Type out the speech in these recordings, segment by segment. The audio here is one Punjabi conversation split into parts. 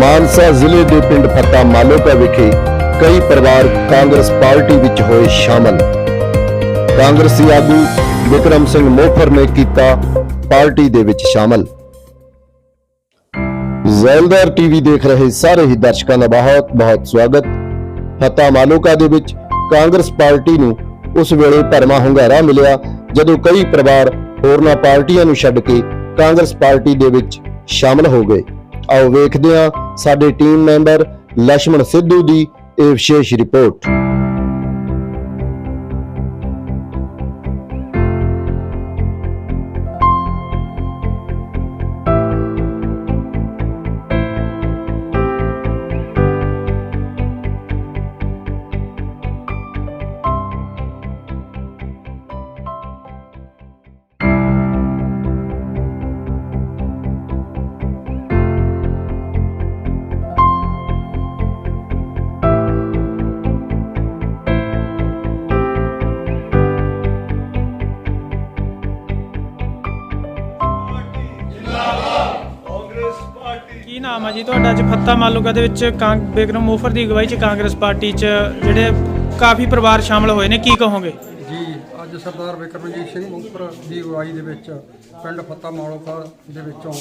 ਮਾਨਸਾ ਜ਼ਿਲ੍ਹੇ ਦੇ ਪਿੰਡ ਫੱਤਾ ਮਾਲੋਕਾ ਵਿਖੇ ਕਈ ਪਰਿਵਾਰ ਕਾਂਗਰਸ ਪਾਰਟੀ ਵਿੱਚ ਹੋਏ ਸ਼ਾਮਲ। ਕਾਂਗਰਸੀ ਆਗੂ ਵਿਕਰਮ ਸਿੰਘ ਮੋਫਰ ਨੇ ਕੀਤਾ ਪਾਰਟੀ ਦੇ ਵਿੱਚ ਸ਼ਾਮਲ। ਜ਼ੈਲਦਾਰ ਟੀਵੀ ਦੇਖ ਰਹੇ ਸਾਰੇ ਹੀ ਦਰਸ਼ਕਾਂ ਦਾ ਬਹੁਤ ਬਹੁਤ ਸਵਾਗਤ। ਫੱਤਾ ਮਾਲੋਕਾ ਦੇ ਵਿੱਚ ਕਾਂਗਰਸ ਪਾਰਟੀ ਨੂੰ ਉਸ ਵੇਲੇ ਭਰਮਾ ਹੁੰਗਾਰਾ ਮਿਲਿਆ ਜਦੋਂ ਕਈ ਪਰਿਵਾਰ ਹੋਰਨਾਂ ਪਾਰਟੀਆਂ ਨੂੰ ਛੱਡ ਕੇ ਕਾਂਗਰਸ ਪਾਰਟੀ ਦੇ ਵਿੱਚ ਸ਼ਾਮਲ ਹੋ ਗਏ। ਆਓ ਵੇਖਦੇ ਹਾਂ ਸਾਡੇ ਟੀਮ ਮੈਂਬਰ ਲక్ష్మణ ਸਿੱਧੂ ਦੀ ਇਹ ਵਿਸ਼ੇਸ਼ ਰਿਪੋਰਟ ਨਾਮ ਹੈ ਜੀ? ਤੁਹਾਡਾ ਅੱਜ ਫੱਤਾ ਮਾਲੂਕਾ ਦੇ ਵਿੱਚ ਕਾਂਗ ਬਿਕਰਮ ਮੋਫਰ ਦੀ ਅਗਵਾਈ 'ਚ ਕਾਂਗਰਸ ਪਾਰਟੀ 'ਚ ਜਿਹੜੇ ਕਾਫੀ ਪਰਿਵਾਰ ਸ਼ਾਮਲ ਹੋਏ ਨੇ, ਕੀ ਕਹੋਗੇ? ਜੀ, ਅੱਜ ਸਰਦਾਰ ਵਿਕਰਮਜੀਤ ਸਿੰਘ ਮੁਖਪੁਰ ਦੀ ਅਗਵਾਈ ਦੇ ਵਿੱਚ ਪਿੰਡ ਫੱਤਾ ਮਾਲੋਕਾ ਦੇ ਵਿੱਚੋਂ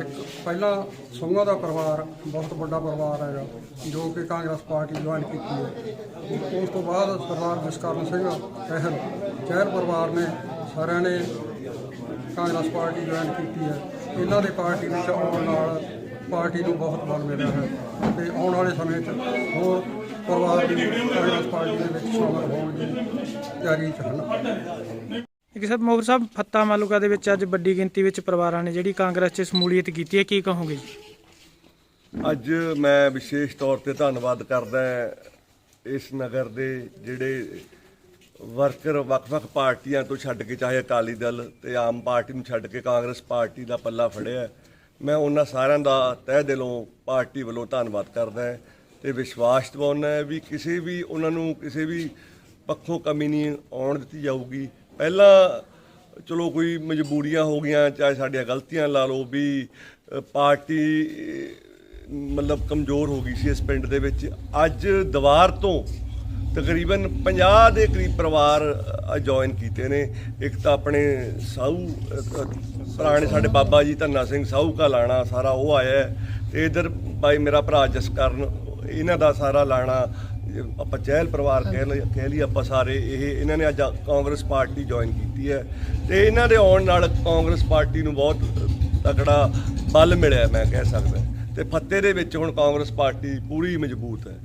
ਇੱਕ ਪਹਿਲਾਂ ਸਿੰਘਾਂ ਦਾ ਪਰਿਵਾਰ, ਬਹੁਤ ਵੱਡਾ ਪਰਿਵਾਰ ਹੈਗਾ, ਜੋ ਕਿ ਕਾਂਗਰਸ ਪਾਰਟੀ ਜੁਆਇਨ ਕੀਤੀ ਹੈ। ਉਸ ਤੋਂ ਬਾਅਦ ਸਰਦਾਰ ਜਸਕਰਨ ਸਿੰਘ ਪਹਿਲ ਚਹਿਲ ਪਰਿਵਾਰ ਨੇ ਸਾਰਿਆਂ ਨੇ ਕਾਂਗਰਸ ਪਾਰਟੀ ਜੁਆਇਨ ਕੀਤੀ ਹੈ। ਇਹਨਾਂ ਦੇ ਪਾਰਟੀ ਵਿੱਚ ਆਉਣ ਨਾਲ ਪਾਰਟੀ ਨੂੰ ਬਹੁਤ ਬਲ ਮਿਲਿਆ ਹੈ ਤੇ ਆਉਣ ਵਾਲੇ ਸਮੇਂ 'ਚ ਹੋਰ ਪਰਿਵਾਰ ਵੀ ਕਾਂਗਰਸ ਪਾਰਟੀ ਦੇ ਵਿੱਚ ਸ਼ਾਮਲ ਹੋਣ ਦੀ ਤਿਆਰੀ 'ਚ ਹਨ ਇੱਕ ਸਾਹਿਬ ਮੋਫਰ ਸਾਹਿਬ ਫੱਤਾ ਮਾਲੂਕਾ ਦੇ ਵਿੱਚ ਅੱਜ ਵੱਡੀ ਗਿਣਤੀ ਵਿੱਚ ਪਰਿਵਾਰਾਂ ਨੇ ਜਿਹੜੀ ਕਾਂਗਰਸ 'ਚ ਸਮੂਲੀਅਤ ਕੀਤੀ ਹੈ ਕੀ ਕਹੋਗੇ ਜੀ ਅੱਜ ਮੈਂ ਵਿਸ਼ੇਸ਼ ਤੌਰ ਤੇ ਧੰਨਵਾਦ ਕਰਦਾ ਹਾਂ ਇਸ ਨਗਰ ਦੇ ਜਿਹੜੇ ਵਰਕਰ ਵੱਖ-ਵੱਖ ਪਾਰਟੀਆਂ ਤੋਂ ਛੱਡ ਕੇ ਚਾਹੇ ਅਕਾਲੀ ਦਲ ਤੇ ਆਮ ਪਾਰਟੀ ਨੂੰ ਛੱਡ ਕੇ ਕਾਂਗਰਸ ਪਾਰਟੀ ਦਾ ਪੱਲਾ ਫੜਿਆ। ਮੈਂ ਉਹਨਾਂ ਸਾਰਿਆਂ ਦਾ ਤਹਿ ਦਿਲੋਂ ਪਾਰਟੀ ਵੱਲੋਂ ਧੰਨਵਾਦ ਕਰਦਾ ਹਾਂ ਤੇ ਵਿਸ਼ਵਾਸ ਦਿਵਾਉਂਦਾ ਹਾਂ ਵੀ ਕਿਸੇ ਵੀ ਉਹਨਾਂ ਨੂੰ ਕਿਸੇ ਵੀ ਪੱਖੋਂ ਕਮੀ ਨਹੀਂ ਆਉਣ ਦਿੱਤੀ ਜਾਊਗੀ। ਪਹਿਲਾਂ ਚਲੋ ਕੋਈ ਮਜਬੂਰੀਆਂ ਹੋ ਗਈਆਂ ਚਾਹੇ ਸਾਡੀਆਂ ਗਲਤੀਆਂ ਲਾ ਲਓ ਵੀ ਅ, ਪਾਰਟੀ ਅ, ਮਤਲਬ ਕਮਜ਼ੋਰ ਹੋ ਗਈ ਸੀ ਇਸ ਪਿੰਡ ਦੇ ਵਿੱਚ। ਅੱਜ ਦੀਵਾਰ ਤੋਂ ਤਕਰੀਬਨ 50 ਦੇ ਕਰੀਬ ਪਰਿਵਾਰ ਜੁਆਇਨ ਕੀਤੇ ਨੇ। ਇੱਕ ਤਾਂ ਆਪਣੇ ਸਾਊ ਪੁਰਾਣੇ ਸਾਡੇ ਬਾਬਾ ਜੀ ਧੰਨਾ ਸਿੰਘ ਸਾਊ ਕਾ ਲਾਣਾ, ਸਾਰਾ ਉਹ ਆਇਆ ਹੈ। ਤੇ ਇਧਰ ਭਾਈ ਮੇਰਾ ਭਰਾ ਜਸਕਰਨ, ਇਹਨਾਂ ਦਾ ਸਾਰਾ ਲਾਣਾ, ਆਪਾਂ ਚਹਿਲ ਪਰਿਵਾਰ ਕਹਿ ਲਈ ਕਹਿ ਲਈ ਆਪਾਂ ਸਾਰੇ, ਇਹ, ਇਹਨਾਂ ਨੇ ਅੱਜ ਕਾਂਗਰਸ ਪਾਰਟੀ ਜੁਆਇਨ ਕੀਤੀ ਹੈ। ਤੇ ਇਹਨਾਂ ਦੇ ਆਉਣ ਨਾਲ ਕਾਂਗਰਸ ਪਾਰਟੀ ਨੂੰ ਬਹੁਤ ਤਕੜਾ ਬਲ ਮਿਲਿਆ, ਮੈਂ ਕਹਿ ਸਕਦਾ। ਤੇ ਫੱਤੇ ਦੇ ਵਿੱਚ ਹੁਣ ਕਾਂਗਰਸ ਪਾਰਟੀ ਪੂਰੀ ਮਜ਼ਬੂਤ ਹੈ।